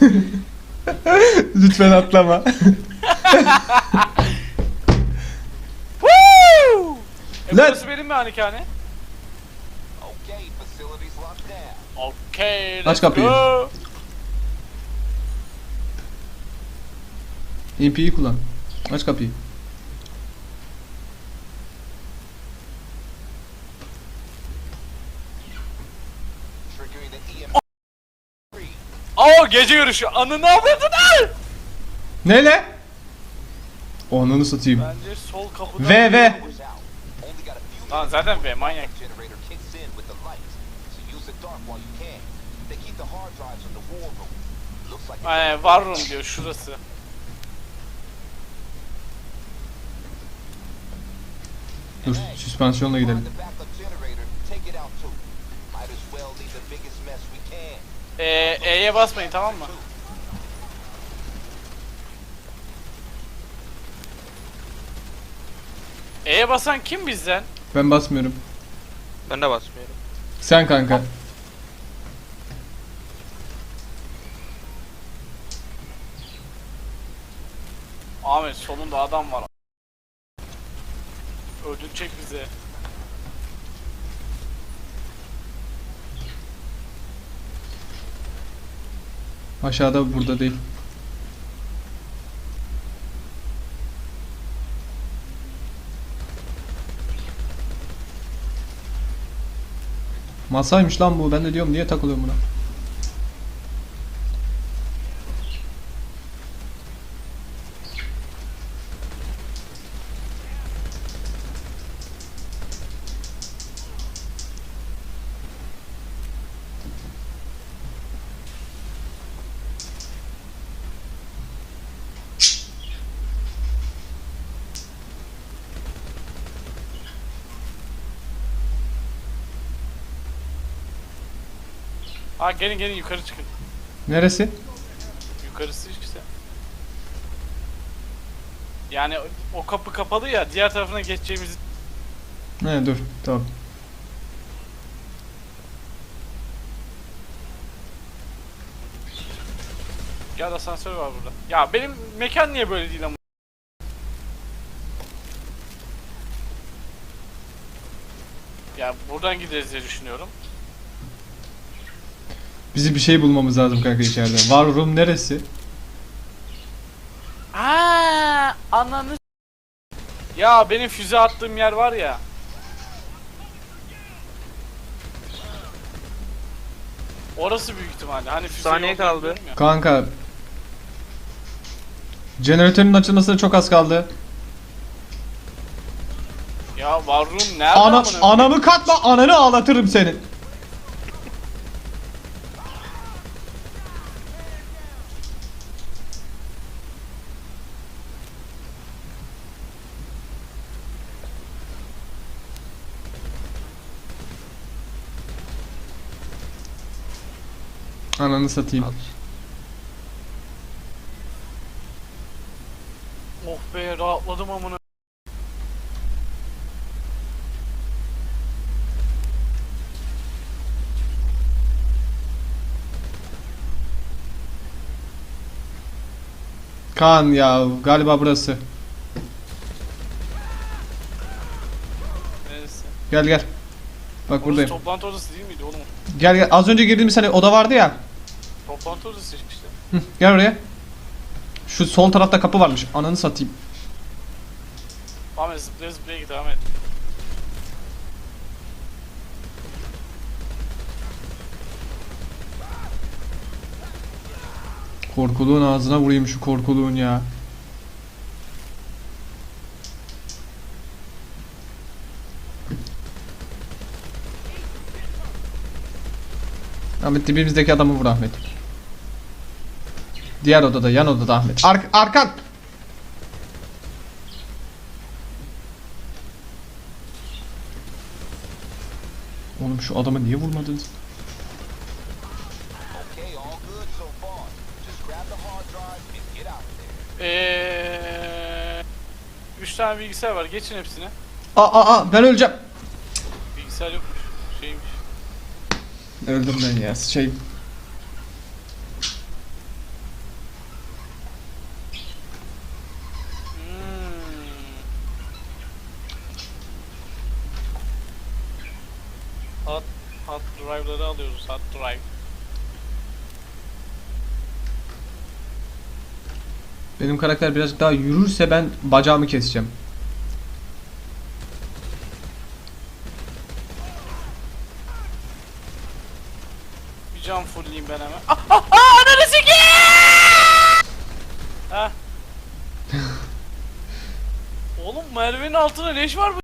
Lütfen atlama. E Lan- burası benim malikane. Okay. Okay, Aç let's kapıyı. go. İmpiyi kullan. Aç kapıyı. Aa gece görüşü. Anını avradını. Ne le? Onunu satayım. Bence sol kapıda. V V. was out. Only got a few Lan zaten be manyak. Ee, var room diyor şurası. Dur süspansiyonla gidelim. Ee, E'ye basmayın tamam mı? E'ye basan kim bizden? Ben basmıyorum. Ben de basmıyorum. Sen kanka. Ahmet solunda adam var. Öldürecek bizi. Aşağıda burada değil. Masaymış lan bu. Ben de diyorum niye takılıyorum buna. Ha gelin gelin yukarı çıkın. Neresi? Yukarısı işte. Yani o- kapı kapalı ya diğer tarafına geçeceğimiz Ne dur. Tamam. Gel asansör var burada. Ya benim mekan niye böyle değil ama? Ya buradan gideriz diye düşünüyorum. Bizi bir şey bulmamız lazım kanka içeride. War room neresi? Aa, ananı Ya benim füze attığım yer var ya. Orası büyük ihtimalle. Hani füze Saniye kaldı. gidiyorum ya. Kanka. Jeneratörün açılmasına çok az kaldı. Ya var room nerede Ana, amına koyayım? anamı katma, ananı ağlatırım senin. Ananı satayım. Al. Oh be rahatladım amına. Kaan ya galiba burası. Neresi? Gel gel. Bak Burası buradayım. toplantı odası değil miydi oğlum? Gel gel. Az önce girdiğimiz hani oda vardı ya. İşte. Hı, gel oraya. Şu sol tarafta kapı varmış. Ananı satayım. Ahmet zıplaya zıplaya git Ahmet. Korkuluğun ağzına vurayım şu korkuluğun ya. Ahmet dibimizdeki adamı vur Ahmet. Diğer odada, yan odada Ahmet. Ar arkan! Oğlum şu adamı niye vurmadınız? Eee... 3 tane bilgisayar var geçin hepsine. Aa aa aa ben öleceğim. Bilgisayar yokmuş. Şeymiş. Öldüm ben ya şey. knows how to drive. Benim karakter birazcık daha yürürse ben bacağımı keseceğim. Bir can fullleyeyim ben hemen. Ah ah ah ananı sikeyim! Oğlum Merve'nin altında leş var mı?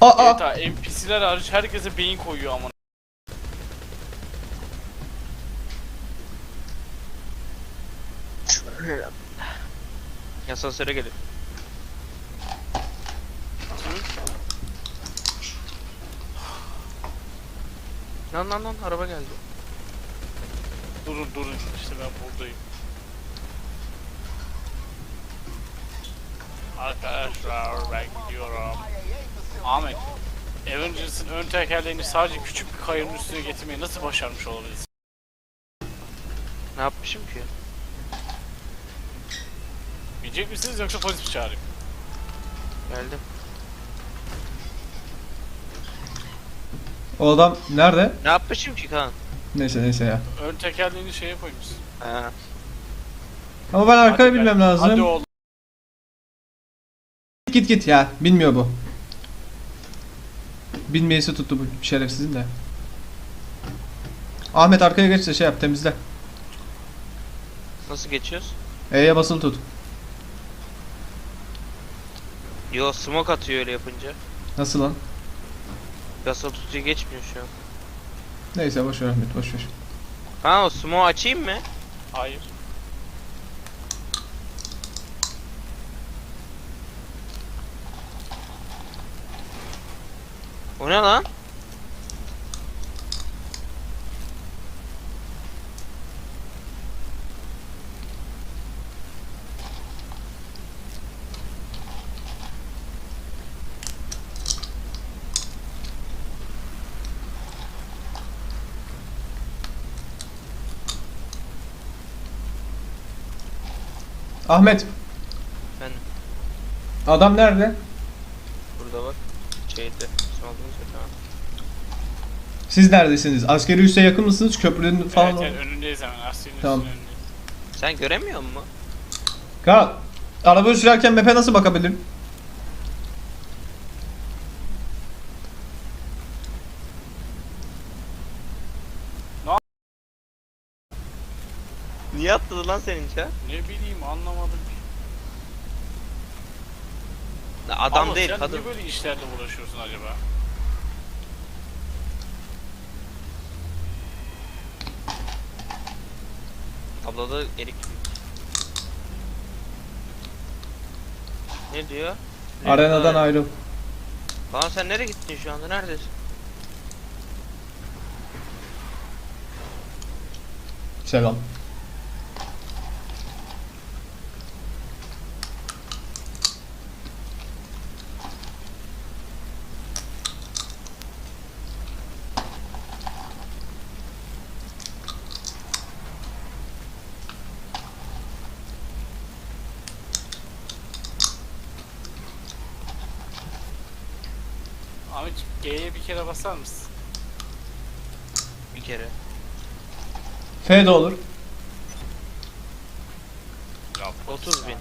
Aa! GTA NPC'ler hariç herkese beyin koyuyor amına. Yasal süre gelir. Lan lan lan araba geldi. Durun durun işte ben buradayım. Arkadaşlar ben gidiyorum. Ahmet. Avengers'ın ön tekerleğini sadece küçük bir kayanın üstüne getirmeyi nasıl başarmış olabiliriz? Ne yapmışım ki? Bilecek misiniz yoksa polis mi çağırayım? Geldim. O adam nerede? Ne yapmışım ki Kaan? Neyse neyse ya. Ön tekerleğini şeye koymuşsun. Ha. Ama ben arkayı Hadi be. bilmem lazım. Hadi oğlum. Git git ya. Bilmiyor bu. Bilmeyesi tuttu bu şerefsizin de. Ahmet arkaya geç de şey yap temizle. Nasıl geçiyoruz? E'ye basılı tut. Yo smoke atıyor öyle yapınca. Nasıl lan? Yasal tutucu geçmiyor şu an. Neyse boş ver Ahmet boş ver. Ha o smoke açayım mı? Hayır. O ne lan? Ahmet Ben adam nerede? burada bak. Şeyde. Yok ha. Siz neredesiniz? Askeri üsse yakın mısınız? Köprünün falan evet, evet önündeyiz hemen. Asya'nın Tamam. üstünün önündeyiz. Sen göremiyor musun? Ka arabayı sürerken map'e nasıl bakabilirim? Niye atladı lan senin ça? Ne bileyim anlamadım ki. Adam Ama değil sen kadın. niye böyle işlerle uğraşıyorsun acaba? Abla da erik. Ne diyor? Arenadan Ha. ayrıl. Kaan sen nereye gittin şu anda? Neredesin? Selam. Ahmet G'ye bir kere basar mısın? Bir kere. F de olur. Ya, 30 bin.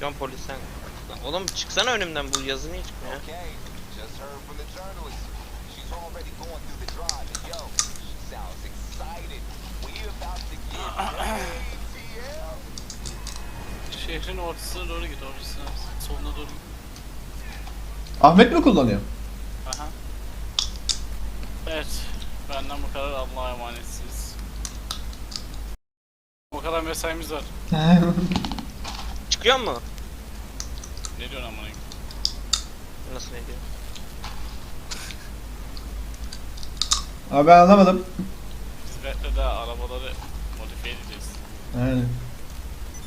Şu an polisten. Lan Oğlum çıksana önümden bu yazı niye çıkmıyor? Okay, just heard from the journalist. She's already going through the drive, and yo, she sounds excited. We about to get. Şehrin ortasına doğru git ortasına. Soluna doğru git. Ahmet mi kullanıyor? Aha. Evet. Benden bu kadar Allah'a emanetsiniz. O kadar mesaimiz var. Çıkıyor mu? Ne diyorsun amına? koyayım? Nasıl ne diyor? Abi ben anlamadım. Biz daha arabaları modifiye edeceğiz. Aynen.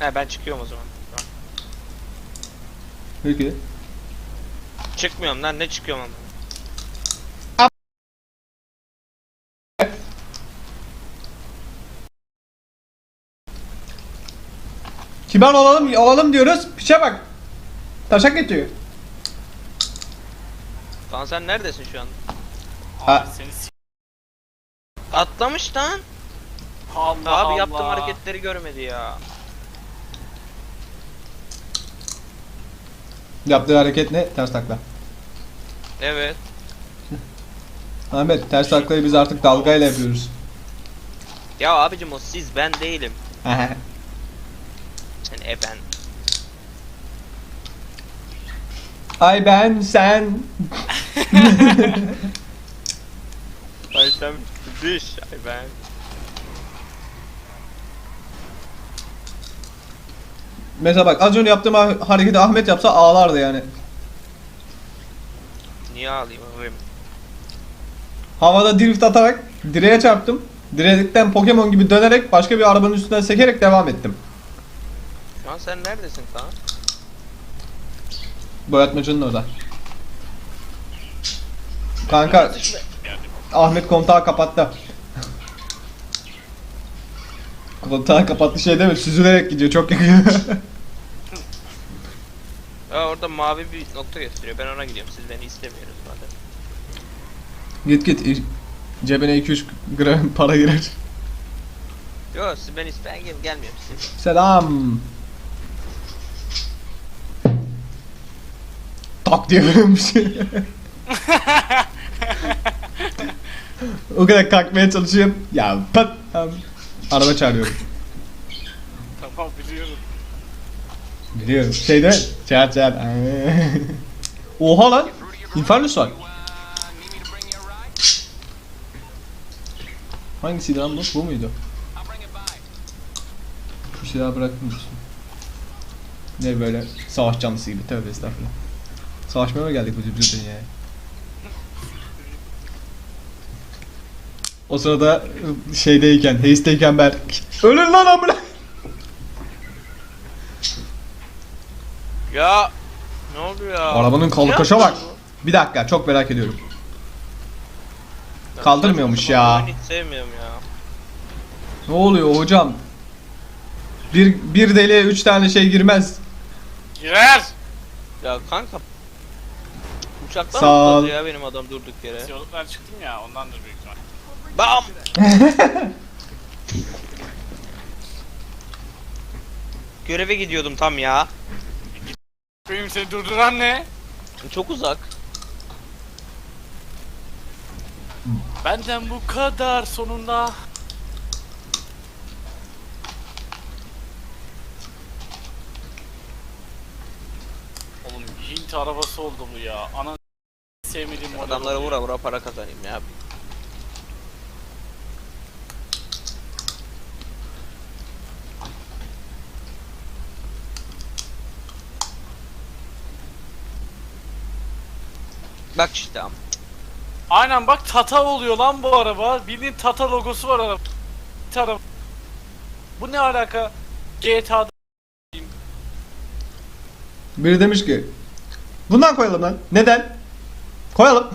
He ben çıkıyorum o zaman. Peki. Çıkmıyorum lan ne çıkıyorum ama. Kibar olalım olalım diyoruz. Piçe bak. Taşak geçiyor. Lan sen neredesin şu an? Ha. Seni s- Atlamış lan. Allah Abi yaptığım hareketleri görmedi ya. Yaptığı hareket ne? Ters takla. Evet. Ahmet ters taklayı biz artık dalgayla yapıyoruz. Ya abicim o siz ben değilim. Sen e ben. Ay ben sen. Ay sen düş. Ay ben. Mesela bak az önce yaptığım ha- hareketi Ahmet yapsa ağlardı yani. Niye ağlayayım abim? Havada drift atarak direğe çarptım. Direkten Pokemon gibi dönerek başka bir arabanın üstünden sekerek devam ettim. Şu an sen neredesin Kaan? Boyatmacının orada. Kanka Ahmet kontağı kapattı. kontağı kapattı şey deme süzülerek gidiyor çok yakın. Orada mavi bir nokta gösteriyor. Ben ona gidiyorum. Siz beni istemiyorsunuz madem. git git cebine 2-3 gram para girer. Yo siz beni iste ben gel gelmiyorum size. Selam. Tak diye vurmuş. o kadar kalkmaya çalışıyorum. Ya pat. Araba çağırıyorum. Tamam biliyorum. Biliyorum. Şeyde çağır çağır. Oha lan. Infernus var. Hangisiydi lan bu? Bu muydu? Bir şey daha bırakır mısın? Ne böyle savaş canlısı gibi tövbe estağfurullah. Savaşmaya mı geldik bu cübcü dünyaya? O sırada şeydeyken, Haste'deyken Berk Ölün lan amına! Ya ne oluyor ya? Arabanın kalkışa bak. Bir dakika çok merak ediyorum. Ben Kaldırmıyormuş ya. Hiç sevmiyorum ya. Ne oluyor hocam? Bir, bir deliğe üç tane şey girmez. Girer. Ya kanka. Uçaktan Sağ ol. atladı ya benim adam durduk yere. Yoluklar çıktım ya ondandır büyük ihtimal. Bam! Göreve gidiyordum tam ya. Benim seni durduran ne? Çok uzak. Benden bu kadar sonunda. Oğlum Hint arabası oldu bu ya. Ana sevmediğim Adamlara vura vura para kazanayım ya. Bak işte am. Aynen bak Tata oluyor lan bu araba. Bildiğin Tata logosu var araba. Araba. Bu ne alaka? GTA'da Biri demiş ki Bundan koyalım lan. Neden? Koyalım.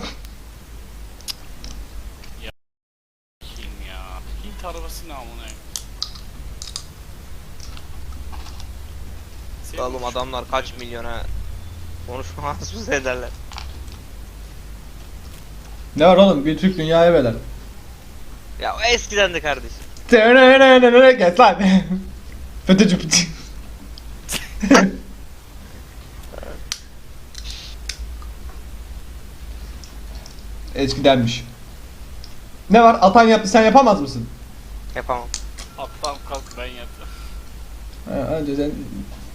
kim ya? Hint arabası ne amına? Oğlum adamlar kaç milyona konuşmaz mı ederler. Ne var oğlum? Bir Türk dünyaya bedel. Ya o eskiden de kardeşim. Geç lan. Fötücü pıtı. Eskidenmiş. Ne var? Atan yaptı sen yapamaz mısın? Yapamam. Atlan kalk ben yaptım. Ha, önce sen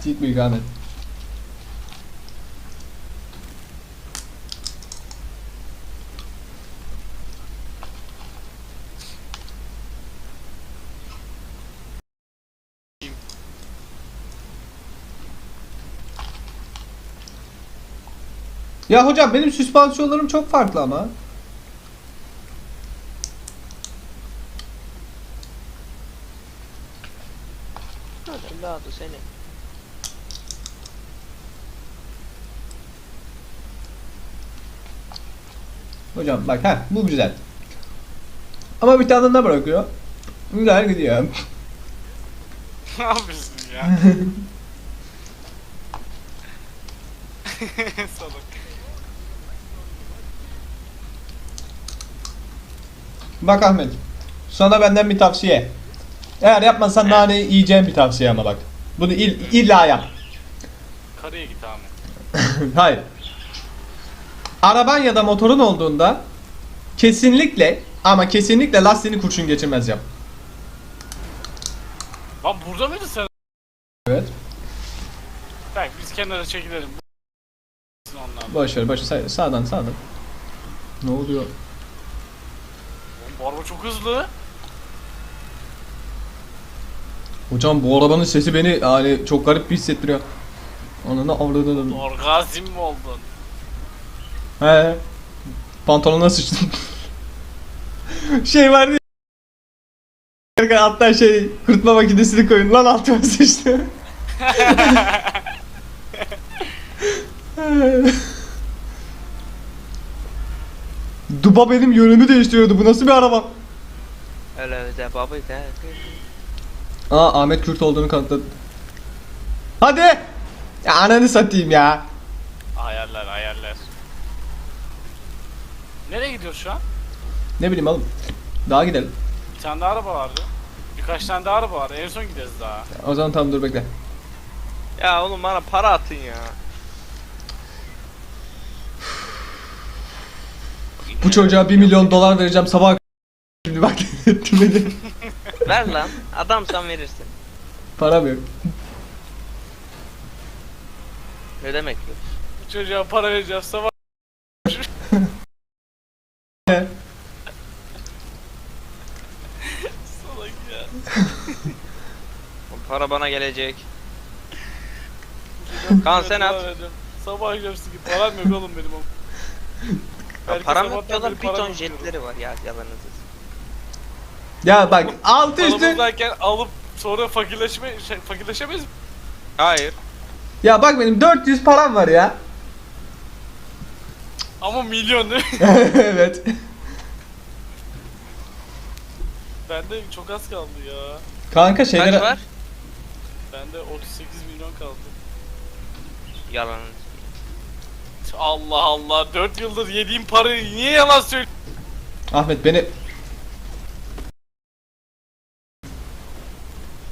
tit bir ikamet. Ya hocam benim süspansiyonlarım çok farklı ama. Hadi seni. Hocam bak ha bu güzel. Ama bir tane daha bırakıyor. Güzel gidiyor. ne yapıyorsun ya? Salak. Bak Ahmet. Sana benden bir tavsiye. Eğer yapmazsan nane yiyeceğim bir tavsiye ama bak. Bunu il, illa yap. Karaya git Ahmet. Hayır. Araban ya da motorun olduğunda kesinlikle ama kesinlikle lastiğini kurşun geçirmez yap. Lan burada mıydın sen? Evet. Belki biz kenara çekilelim. Boş ver, boş ver. Sa- Sağdan, sağdan. Ne oluyor? Bu araba çok hızlı. Hocam bu arabanın sesi beni yani çok garip bir hissettiriyor. Ananı avradını. Orgazm mi oldun? He. Pantolonuna sıçtım. şey vardı ya. Hatta şey kurutma makinesini koyun lan altıma sıçtı. Duba benim yönümü değiştiriyordu. Bu nasıl bir araba? Öyle de baba de. Aa Ahmet Kürt olduğunu kanıtladı. Hadi! Ya ananı satayım ya. Hayaller hayaller. Nereye gidiyor şu an? Ne bileyim oğlum. Daha gidelim. Bir tane daha araba vardı. Birkaç tane daha araba var. En son gideriz daha. O zaman tamam dur bekle. Ya oğlum bana para atın ya. Bu çocuğa 1 milyon dolar vereceğim sabah Şimdi bak etti beni. Ver lan. Adamsan verirsin. Param yok. Ne demek bu? Bu çocuğa para vereceğiz sabah. Salak ya. O para bana gelecek. Kaan sen at. Sabah görürsün ki param yok oğlum benim. Ya Belki param yok sabahtan diyorlar beri bir ton jetleri var ya yalanınız. Ya bak altı üstü. Alıp sonra fakirleşme, şey, fakirleşemeyiz mi? Hayır. Ya bak benim 400 param var ya. Ama milyon değil mi? evet. Bende çok az kaldı ya. Kanka şeylere... Kaç var? Bende 38 milyon kaldı. Yalanınız. Allah Allah 4 yıldır yediğim parayı niye yalan söylüyorsun? Ahmet beni...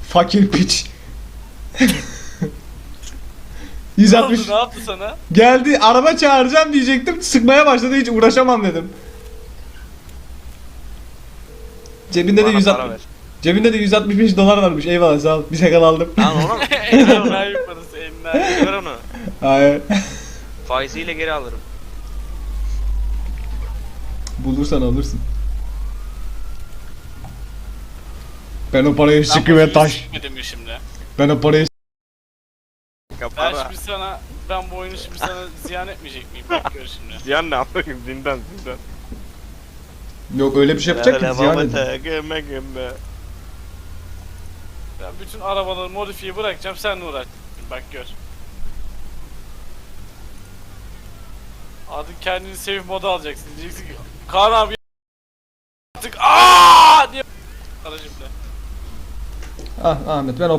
Fakir piç. Ne 160 yaptı, ne yaptı sana? geldi araba çağıracağım diyecektim sıkmaya başladı hiç uğraşamam dedim. Cebinde de Bana 160 para ver. Cebinde de 165 dolar varmış. Eyvallah sağ ol. Bir sakal aldım. Lan mı? Enayi parası enayi. Ver onu. Hayır. Faiziyle geri alırım. Bulursan alırsın. Ben o parayı filmi taş. sikmedim mi şimdi? Ben o parayı Ben şimdi sana, ben bu oyunu şimdi sana ziyan etmeyecek miyim? Bak gör şimdi. Ziyan ne yapayım zindan zindan. Yok öyle bir şey yapacak ki ziyan edin. Gömme gömme. Ben bütün arabaları modifiye bırakacağım sen uğraş. Bak gör. Artık kendini sevip moda alacaksın. Diyeceksin ki Kaan abi artık aaa diye aracımda. Ah Ahmet ben o